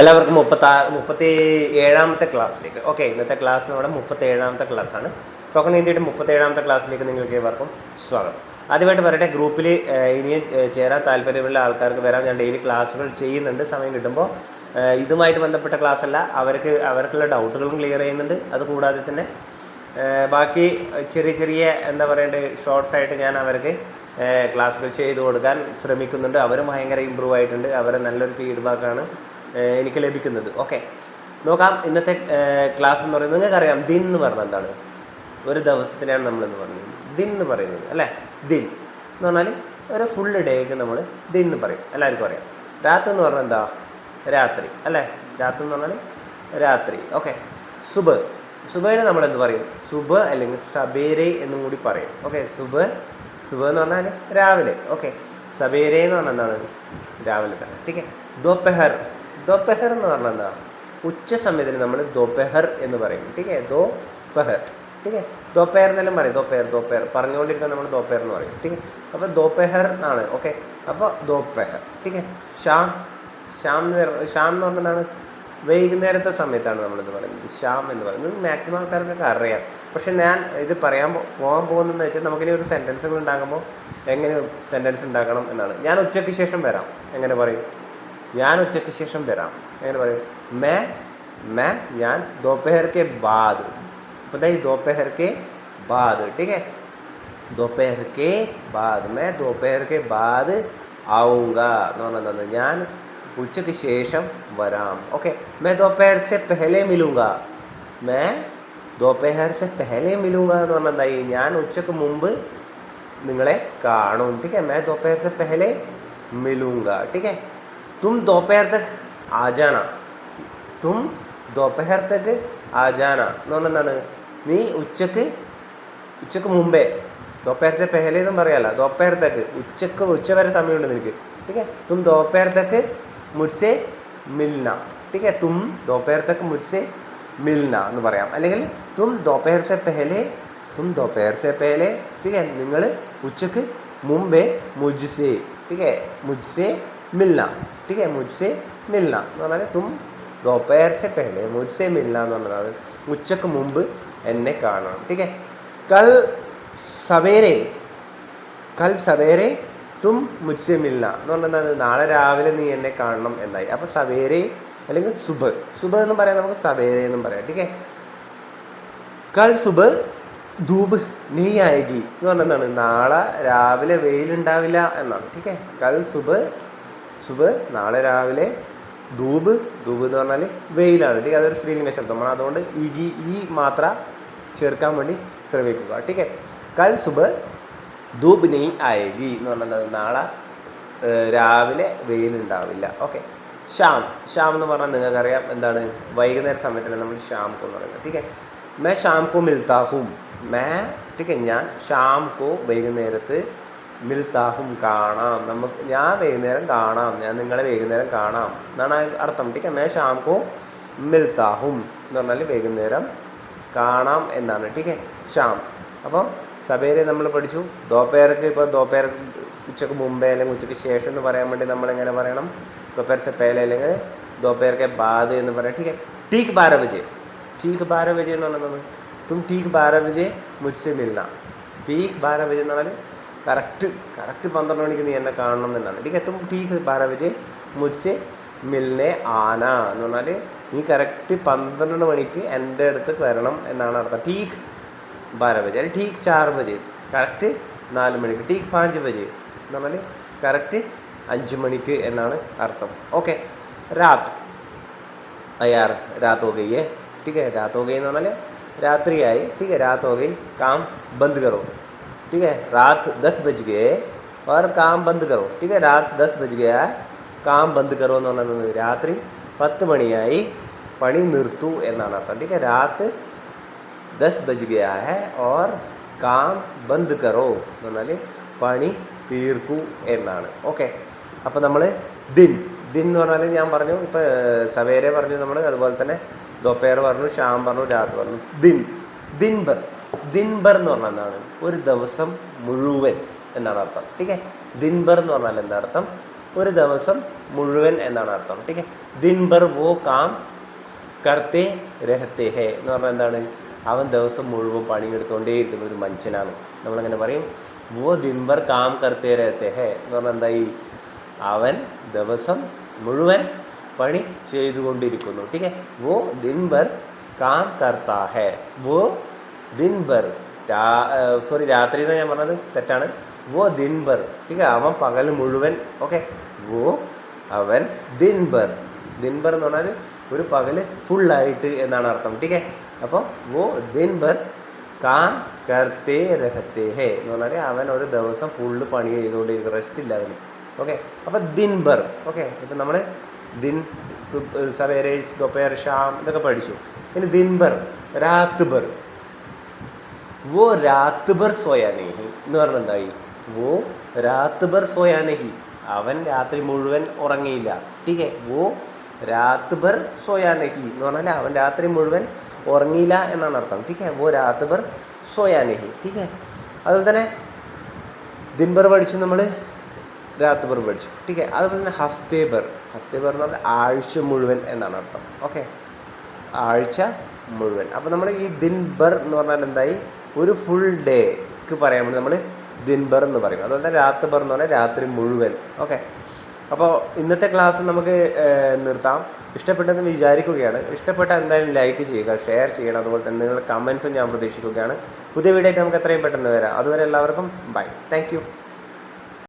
എല്ലാവർക്കും മുപ്പത്താ മുപ്പത്തി ഏഴാമത്തെ ക്ലാസ്സിലേക്ക്. ഓക്കെ ഇന്നത്തെ ക്ലാസ് നമ്മുടെ മുപ്പത്തി ഏഴാമത്തെ ക്ലാസ്സാണ് ടോക്കൺ ഇന്ത്യയുടെ മുപ്പത്തി ഏഴാമത്തെ ക്ലാസ്സിലേക്ക് നിങ്ങൾക്ക് ഏവർക്കും സ്വാഗതം. ആദ്യമായിട്ട് പറയട്ടെ ഗ്രൂപ്പിൽ ഇനിയും ചേരാൻ താല്പര്യമുള്ള ആൾക്കാർക്ക് വരാം. ഞാൻ ഡെയിലി ക്ലാസ്സുകൾ ചെയ്യുന്നുണ്ട്. സമയം കിട്ടുമ്പോൾ ഇതുമായിട്ട് ബന്ധപ്പെട്ട ക്ലാസ് അല്ല. അവർക്ക് അവർക്കുള്ള ഡൗട്ടുകളും ക്ലിയർ ചെയ്യുന്നുണ്ട്. അതുകൂടാതെ തന്നെ ബാക്കി ചെറിയ ചെറിയ എന്താ പറയണ്ടേ ഷോർട്സ് ആയിട്ട് ഞാൻ അവർക്ക് ക്ലാസ്സുകൾ ചെയ്തു കൊടുക്കാൻ ശ്രമിക്കുന്നുണ്ട്. അവരും ഭയങ്കര ഇമ്പ്രൂവ് ആയിട്ടുണ്ട്. അവരെ നല്ലൊരു ഫീഡ്ബാക്കാണ് എനിക്ക് ലഭിക്കുന്നത്. ഓക്കെ. നോക്കാം ഇന്നത്തെ ക്ലാസ് എന്ന് പറയുന്നത് നിങ്ങൾക്കറിയാം ദിൻ എന്ന് പറഞ്ഞാൽ എന്താണ്? ഒരു ദിവസത്തിനാണ് നമ്മളെന്ന് പറഞ്ഞത്. ദിൻ എന്ന് പറയുന്നത് അല്ലേ? ദിൻ. എന്ന് പറഞ്ഞാൽ ഒരു ഫുൾ ഡേക്ക് നമ്മൾ ദിൻ എന്ന് പറയും. എല്ലാവർക്കും അറിയാം. രാത്രി എന്ന് പറഞ്ഞാൽ എന്താ? രാത്രി അല്ലേ? രാത്രി എന്ന് പറഞ്ഞാൽ രാത്രി. ഓക്കെ. സുബ്. സുബേനെ നമ്മൾ എന്ത് പറയും? സുബ് അല്ലെങ്കിൽ സബേരെ എന്നും കൂടി പറയും. ഓക്കെ സുബ്. സുബ് എന്ന് പറഞ്ഞാൽ രാവിലെ. ഓക്കെ. സബേരെ എന്ന് പറഞ്ഞാൽ എന്താണ്? രാവിലെ തന്നെ. ടീക്കെ ദോപ്പഹർ ദോപ്പഹർ എന്ന് പറഞ്ഞാൽ എന്താ? ഉച്ച സമയത്തിന് നമ്മൾ ദോപെഹർ എന്ന് പറയും. ടീക്കേ? ദോ പെഹർ ടീക്കേ? ദോപെഹർ എന്നെല്ലാം പറയും. ദോപെഹർ ദോപെഹർ. പറഞ്ഞുകൊണ്ടിരിക്കാൻ നമ്മൾ ദോപെഹർ എന്ന് പറയും. ടീക്കെ? അപ്പോൾ ദോപെഹർ ആണ്. ഓക്കെ? അപ്പോൾ ദോപെഹർ. ടീക്കേ? ഷാം ഷാം എന്ന് പറഞ്ഞ ഷാം എന്ന് പറഞ്ഞാൽ വൈകുന്നേരത്തെ സമയത്താണ് നമ്മളിത് പറയുന്നത്. ഷാം എന്ന് പറയുന്നത്. മാക്സിമം ആൾക്കാർക്കൊക്കെ അറിയാം. പക്ഷെ ഞാൻ ഇത് പറയാൻ പോകാൻ പോകുന്നതെന്ന് വെച്ചാൽ നമുക്കിനി ഒരു സെന്റൻസുകൾ ഉണ്ടാക്കുമ്പോൾ എങ്ങനെ സെന്റൻസ് ഉണ്ടാക്കണം എന്നാണ്. ഞാൻ ഉച്ചയ്ക്ക് ശേഷം വരാം. എങ്ങനെ പറയും? ഞാൻ ഉച്ചയ്ക്ക് ശേഷം വരാം എങ്ങനെ പറയും മേ മേ ഞാൻ ദോപ്പഹർ കെ ബാദ് पता ही दोपहर के बाद ठीक है दोपहर के बाद मैं दोपहर के बाद ആവുക എന്ന് പറഞ്ഞത് ഞാൻ ഉച്ചയ്ക്ക് ശേഷം വരാം ഓക്കെ मैं दोपहर से पहले मिलूंगा मैं दोपहर से पहले मिलूंगा എന്ന് പറഞ്ഞാൽ എന്തായി ഞാൻ ഉച്ചയ്ക്ക് മുമ്പ് നിങ്ങളെ കാണും ठीक है मैं दोपहर से पहले मिलूंगा ठीक है तुम दोपहर तक आ जाना തും ദോപ്പഹർ തക്ക് ആജാന എന്ന് പറഞ്ഞാൽ എന്താണ് നീ ഉച്ചക്ക് ഉച്ചക്ക് മുമ്പേ ദോപ്പഹർ से पहले എന്നും പറയാല്ല ദോപ്പഹർ തക്ക് ഉച്ചക്ക് ഉച്ച വരെ സമയമുണ്ട് നിനക്ക് ठीक है तुम दोपहर तक मुझसे मिलना ठीक है तुम दोपहर तक मुझसे मिलना എന്ന് പറയാം അല്ലെങ്കിൽ തും दोपहर से पहले തും दोपहर से पहले ठीक है നിങ്ങൾ ഉച്ചക്ക് മുമ്പേ മുജ്സെ ठीक है मुझसे मिलना ठीक है मुझसे मिलना എന്ന് പറഞ്ഞാൽ തും दोपहर से पहले मुझसे मिलना എന്ന് പറഞ്ഞത് ഉച്ചക്ക് മുമ്പ് എന്നെ കാണണം ठीक है कल സവേരെ കൽ സവേരെ തും മുജ്സെ മിൽന എന്ന് പറഞ്ഞാൽ നാളെ രാവിലെ നീ എന്നെ കാണണം എന്നായി അപ്പോൾ സവേരെ അല്ലെങ്കിൽ സുബ് സുബ് എന്നും പറയാം നമുക്ക് സവേരെ എന്നും പറയാം ठीक है കൽ സുബ് ധൂപ് നീ ആയകി എന്ന് പറഞ്ഞാൽ എന്താണ് നാളെ രാവിലെ വെയിലുണ്ടാവില്ല എന്നാണ് ठीक है കൽ സുബ് സുബ് നാളെ രാവിലെ ധൂബ് ധൂബ് എന്ന് പറഞ്ഞാൽ വെയിലാണ്. ടീക്കെ അതൊരു സ്ത്രീലിംഗ ശബ്ദമാണ് അതുകൊണ്ട് ഈ ഈ മാത്ര ചേർക്കാൻ വേണ്ടി ശ്രമിക്കുക. ടീക്കെ? കൽ സുബ് ധൂബ് നെയ് ആയി എന്ന് പറഞ്ഞാൽ നാളെ രാവിലെ വെയിലുണ്ടാവില്ല. ഓക്കെ? ഷാം ഷാം എന്ന് പറഞ്ഞാൽ നിങ്ങൾക്കറിയാം എന്താണ്? വൈകുന്നേര സമയത്തിന് നമ്മൾ ഷാം എന്ന് പറയുന്നത്. ടീക്കെ? മേ ഷാം കോ മിൽത്താ മേ ടീക്കെ ഞാൻ ഷാം കോ വൈകുന്നേരത്ത് മിൽത്താഹും കാണാം. നമുക്ക് ഞാൻ വൈകുന്നേരം കാണാം. ഞാൻ നിങ്ങളെ വൈകുന്നേരം കാണാം. എന്നാണ് അർത്ഥം. ടീക്ക് മേ ഷാംകോ മിൽത്താഹും എന്ന് പറഞ്ഞാൽ വൈകുന്നേരം കാണാം എന്നാണ്. ടീക്കെ ഷാം. അപ്പോൾ സബേരെ നമ്മൾ പഠിച്ചു. ദോപ്പേരക്ക് ഇപ്പോൾ ദോപ്പേർ ഉച്ചയ്ക്ക് മുമ്പേ അല്ലെങ്കിൽ ഉച്ചയ്ക്ക് ശേഷം എന്ന് പറയാൻ വേണ്ടി നമ്മൾ എങ്ങനെ പറയണം? ദോപ്പേർ से അല്ലെങ്കിൽ दोपहर ബാദ് എന്ന് പറയാം. ठीक ടീക്ക് ബാര വിജയ്. ടീക്ക് ബാര വിജയ് എന്ന് പറഞ്ഞാൽ തും ടീക്ക് ബാര വിജയ് मुझसे मिलना ടീക്ക് ബാര വിജയ് എന്ന് പറഞ്ഞാൽ കറക്റ്റ് കറക്റ്റ് പന്ത്രണ്ട് മണിക്ക് നീ എന്നെ കാണണം എന്നാണ്. എനിക്ക് എത്തും ടീ ബാര ബജെ മുജ്സെ മിൽനെ ആന എന്ന് പറഞ്ഞാൽ നീ കറക്റ്റ് പന്ത്രണ്ട് മണിക്ക് എന്റെ അടുത്ത് വരണം എന്നാണ് അർത്ഥം. ടീക്ക് ബാര ബജെ അല്ലെങ്കിൽ ടീക്ക് ചാറ് ബജെ കറക്റ്റ് നാല് മണിക്ക് ടീക്ക് പാഞ്ച് ബജെ എന്ന് പറഞ്ഞാൽ കറക്റ്റ് അഞ്ച് മണിക്ക് എന്നാണ് അർത്ഥം. ഓക്കെ രാത് അയാർ രാത് ഹോ ഗയ്യേ രാത് ഓകെ എന്ന് പറഞ്ഞാൽ രാത്രിയായി इन्होंने രാത് ഓകെ കാം है रात ठीक है रात दस बज गए और काम बंद करो ठीक है रात दस बज गया है काम बंद करो എന്ന് പറയുന്നത് രാത്രി പത്ത് മണിയായി പണി നിർത്തൂ എന്നാണ് അർത്ഥം ठीक है रात दस बज गया है और കാം ബന്ദ് കറോ എന്ന് പറഞ്ഞാൽ പണി തീർക്കൂ എന്നാണ് ഓക്കെ അപ്പോൾ നമ്മൾ ദിൻ ദിൻ എന്ന് പറഞ്ഞാൽ ഞാൻ പറഞ്ഞു ഇപ്പോൾ സവേരെ പറഞ്ഞു നമ്മൾ അതുപോലെ തന്നെ ദോപ്പേർ പറഞ്ഞു ഷാം പറഞ്ഞു രാത് പറഞ്ഞു ദിൻ ദിൻബർ ദിൻബർ എന്ന് പറഞ്ഞാൽ എന്താണ്? ഒരു ദിവസം മുഴുവൻ എന്നാണ് അർത്ഥം. ടീക്കെ? ദിൻബർ എന്ന് പറഞ്ഞാൽ എന്താ അർത്ഥം? ഒരു ദിവസം മുഴുവൻ എന്നാണ് അർത്ഥം. ടീക്കെ? ദിൻബർ വോ കാം കർത്തേ രഹത്തെ ഹേ എന്ന് പറഞ്ഞാൽ എന്താണ്? അവൻ ദിവസം മുഴുവൻ പണിയെടുത്തുകൊണ്ടേയിരിക്കുന്ന ഒരു മനുഷ്യനാണ്. നമ്മളങ്ങനെ പറയും? വോ ദിൻബർ കാം കർത്തേ രഹത്തെ ഹേ എന്ന് പറഞ്ഞാൽ എന്തായി? അവൻ ദിവസം മുഴുവൻ പണി ചെയ്തുകൊണ്ടിരിക്കുന്നു. ടീക്കെ? വോ ദിൻബർ കാം കർത്താ ഹേ. വോ ദിൻഭർ സോറി രാത്രി എന്ന് ഞാൻ പറഞ്ഞത്? തെറ്റാണ്. വോ ദിൻഭർ ഠീക്ക് അവൻ പകൽ മുഴുവൻ ഓക്കെ. വോ അവൻ ദിൻബർ. ദിൻഭർ എന്ന് പറഞ്ഞാൽ ഒരു പകൽ ഫുള്ളായിട്ട് എന്നാണ് അർത്ഥം ടീക്കെ അപ്പോൾ വോ ദിൻഭർ കാം കർത്തേ രഹത്തേ ഹേ എന്ന് പറഞ്ഞാൽ അവൻ ഒരു ദിവസം ഫുള്ള് പണി ചെയ്തുകൊണ്ടിരിക്കും റെസ്റ്റ് ഇല്ല അവന് ഓക്കെ. അപ്പോൾ ദിൻഭർ ഓക്കെ. ഇപ്പം നമ്മൾ ദിൻ സവേരേജ് സവേരെ ദൊപ്പേർ ഷാം ഇതൊക്കെ പഠിച്ചു. ഇനി ദിൻബർ രാത്ത് വോ രാത്ത് ബർ സോയാനഹി. എന്ന് പറഞ്ഞ എന്തായി വോ രാത്ത് ബർ സോയാനഹി. അവൻ രാത്രി മുഴുവൻ ഉറങ്ങിയില്ല. ടീക്കെ വോ രാത്ത് ബർ സോയാനഹി. എന്ന് പറഞ്ഞാൽ അവൻ രാത്രി മുഴുവൻ ഉറങ്ങിയില്ല എന്നാണ് അർത്ഥം. ടീക്കെ വോ രാത്ത് ബർ സോയാനഹി. ടീക്കെ അതുപോലെ തന്നെ ദിൻബർ പഠിച്ചു നമ്മൾ രാത്ത് ഭർ പഠിച്ചു. ടീക്കെ അതുപോലെ തന്നെ ഹഫ്തേബർ. ഹഫ്തേബർ എന്ന് പറഞ്ഞാൽ ആഴ്ച മുഴുവൻ എന്നാണ് അർത്ഥം. ഓക്കെ? ആഴ്ച മുഴുവൻ. അപ്പോൾ നമ്മൾ ഈ ദിൻബർ എന്ന് പറഞ്ഞാൽ എന്തായി? ഒരു ഫുൾ ഡേക്ക് പറയാൻ നമ്മൾ ദിൻബർ എന്ന് പറയും. അതുപോലെ തന്നെ രാത്രിബർ എന്ന് പറഞ്ഞാൽ രാത്രി മുഴുവൻ. ഓക്കെ അപ്പോൾ ഇന്നത്തെ ക്ലാസ് നമുക്ക് നിർത്താം. ഇഷ്ടപ്പെട്ടെന്ന് വിചാരിക്കുകയാണ്. ഇഷ്ടപ്പെട്ട എന്തായാലും ലൈക്ക് ചെയ്യുക ഷെയർ ചെയ്യണം. അതുപോലെ തന്നെ നിങ്ങളുടെ കമൻസും ഞാൻ പ്രതീക്ഷിക്കുകയാണ്. പുതിയ വീഡിയോ ആയിട്ട് നമുക്ക് എത്രയും പെട്ടെന്ന് വരാം. അതുവരെ എല്ലാവർക്കും ബൈ താങ്ക്